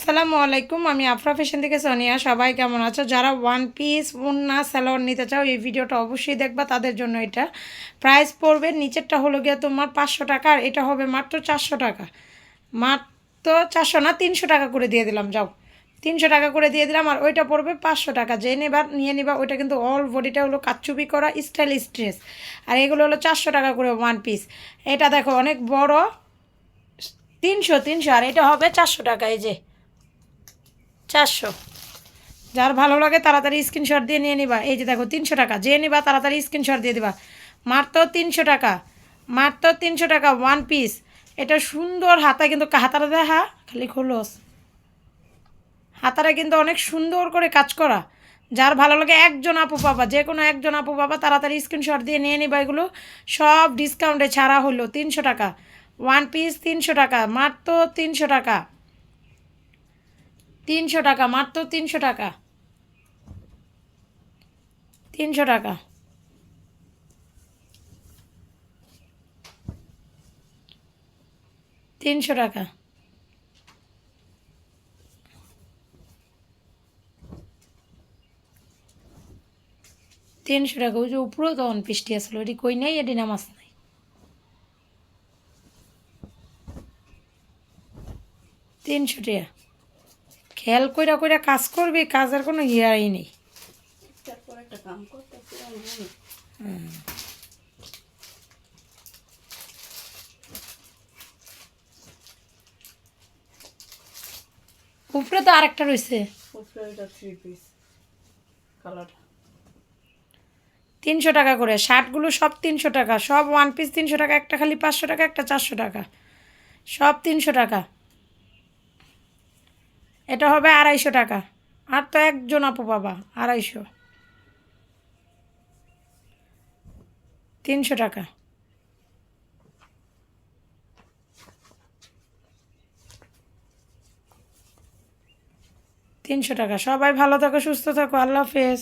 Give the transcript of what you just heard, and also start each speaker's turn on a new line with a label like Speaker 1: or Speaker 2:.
Speaker 1: আসসালামু আলাইকুম, আমি আফরা ফ্যাশন থেকে সোনিয়া। সবাই কেমন আছো? যারা ওয়ান পিস উন্না স্যালোয়ার নিতে চাও, এই ভিডিওটা অবশ্যই দেখবা, তাদের জন্য এটা। প্রাইস পড়বে, নিচেরটা হলো গিয়ে তোমার পাঁচশো টাকা, আর এটা হবে মাত্র চারশো টাকা। মাত্র চারশো না, তিনশো টাকা করে দিয়ে দিলাম, যাও। তিনশো টাকা করে দিয়ে দিলাম, আর ওইটা পড়বে পাঁচশো টাকা। যে নেবা, নিয়ে নেবা, ওইটা কিন্তু অল বডিটা হলো কাচ্চুপি করা স্টাইল স্ট্রেস আর এগুলো হলো চারশো টাকা করে ওয়ান পিস এটা দেখো, অনেক বড়, তিনশো তিনশো, আর এটা হবে চারশো টাকা, এই যে। চারশো। যার ভালো লাগে তাড়াতাড়ি স্ক্রিনশট দিয়ে নিয়ে নিবা। এই যে দেখো, তিনশো টাকা। যে নিবা তাড়াতাড়ি স্ক্রিনশট দিয়ে দিবা। মাত্র তিনশো টাকা। মাত্র তিনশো টাকা ওয়ান পিস এটা সুন্দর হাতা কিন্তু হাতারা দেখা খালি খোলস। হাতারা কিন্তু অনেক সুন্দর করে কাজ করা। যার ভালো লাগে একজন আপু পাবা। যে কোনো একজন আপু পাবা, তাড়াতাড়ি স্ক্রিনশট দিয়ে নিয়ে নিবা এগুলো। সব ডিসকাউন্টে ছাড়া হলো তিনশো টাকা। ওয়ান পিস তিনশো টাকা। মাত্র তিনশো টাকা। তিনশো টাকা, মাত্র তিনশো টাকা। তিনশো টাকা। তিনশো টাকা। তিনশো টাকা, ওই যে উপরেও তখন বৃষ্টি আসলো এটি কই নেই, এটি নামাজ নাই। তিনশো টাকা। খেয়াল কইরা কইরা কাজ করবি কাজের কোনো হিয়াই নেই। উপরে তো আরেকটা রয়েছে তিনশো টাকা করে। শার্টগুলো সব তিনশো টাকা। সব ওয়ান পিস তিনশো টাকা একটা খালি পাঁচশো টাকা একটা চারশো টাকা। সব তিনশো টাকা। এটা হবে আড়াইশো টাকা। আর তো একজন আপু বাবা, আড়াইশো। তিনশো টাকা। তিনশো টাকা। সবাই ভালো থাকো, সুস্থ থাকো। আল্লাহ হাফেজ।